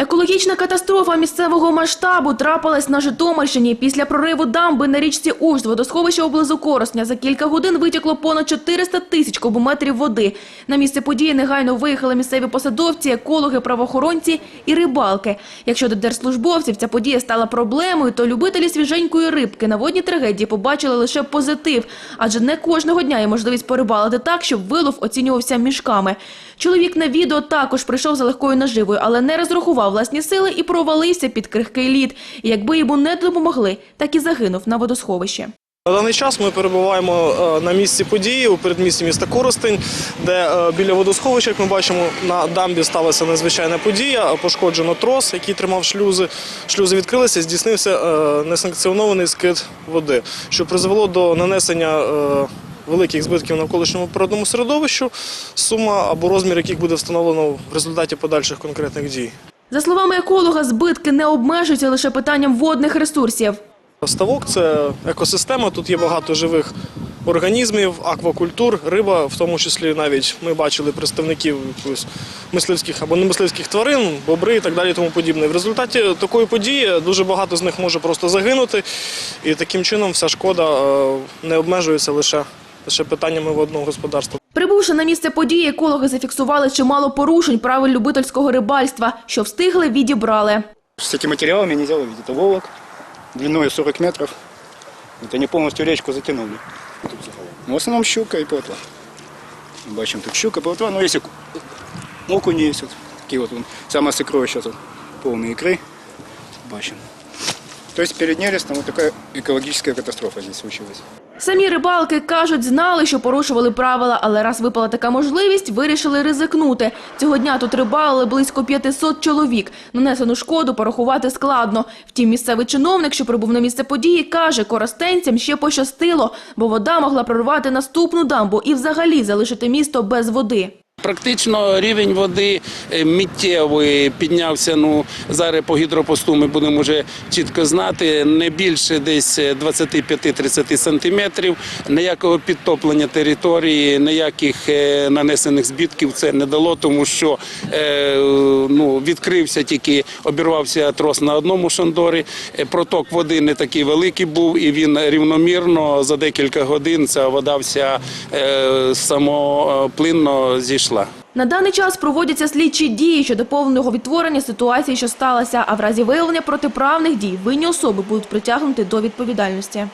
Екологічна катастрофа місцевого масштабу трапилась на Житомирщині. Після прориву дамби на річці Уж з водосховища облизу Коросня за кілька годин витекло понад 400 тисяч кубометрів води. На місце події негайно виїхали місцеві посадовці, екологи, правоохоронці і рибалки. Якщо до держслужбовців ця подія стала проблемою, то любителі свіженької рибки на водній трагедії побачили лише позитив, адже не кожного дня є можливість порибалити так, щоб вилов оцінювався мішками. Чоловік на відео також прийшов за легкою наживою, але не розрахував власні сили і провалився під крихкий лід. Якби йому не допомогли, так і загинув на водосховищі. На даний час ми перебуваємо е, на місці події у передмісті міста Коростень, де е, біля водосховища, як ми бачимо, на дамбі сталася надзвичайна подія. Пошкоджено трос, який тримав шлюзи. Шлюзи відкрилися, здійснився е, несанкціонований скид води, що призвело до нанесення е, великих збитків навколишньому природному середовищу, сума або розмір яких буде встановлено в результаті подальших конкретних дій. За словами еколога, збитки не обмежуються лише питанням водних ресурсів. Ставок це екосистема, тут є багато живих організмів, аквакультур, риба, в тому числі навіть ми бачили представників мисливських або немисливських тварин, бобри і так далі. Тому подібне. В результаті такої події дуже багато з них може просто загинути, і таким чином вся шкода е, не обмежується лише, лише питаннями водного господарства. Прибувши на місце події, екологи зафіксували чимало порушень правил любительського рибальства. Що встигли, відібрали. С этим материалом я не делал, видите, это волок длиной 40 метров. Вот они полностью речку затянули. Ну, в основном щука и плотва. Бачим тут щука, плотва, ну если окуни есть, вот такие вот, вон, самое сокровище тут, полные икры. Бачим. То есть перед нерестом вот такая экологическая катастрофа здесь случилась. Самі рибалки кажуть, знали, що порушували правила, але раз випала така можливість, вирішили ризикнути. Цього дня тут рибалили близько 500 чоловік. Нанесену шкоду порахувати складно. Втім, місцевий чиновник, що прибув на місце події, каже, коростенцям ще пощастило, бо вода могла прорвати наступну дамбу і взагалі залишити місто без води. Практично рівень води е, піднявся. Ну зараз по гідропосту ми будемо вже чітко знати. Не більше десь 25-30 сантиметрів. Ніякого підтоплення території, ніяких е, нанесених збитків це не дало, тому що е, ну відкрився тільки обірвався трос на одному шандорі. Е, Проток води не такий великий був, і він рівномірно за декілька годин ця вода вся е, самоплинно зійшла. На даний час проводяться слідчі дії щодо повного відтворення ситуації, що сталася, а в разі виявлення протиправних дій винні особи будуть притягнути до відповідальності.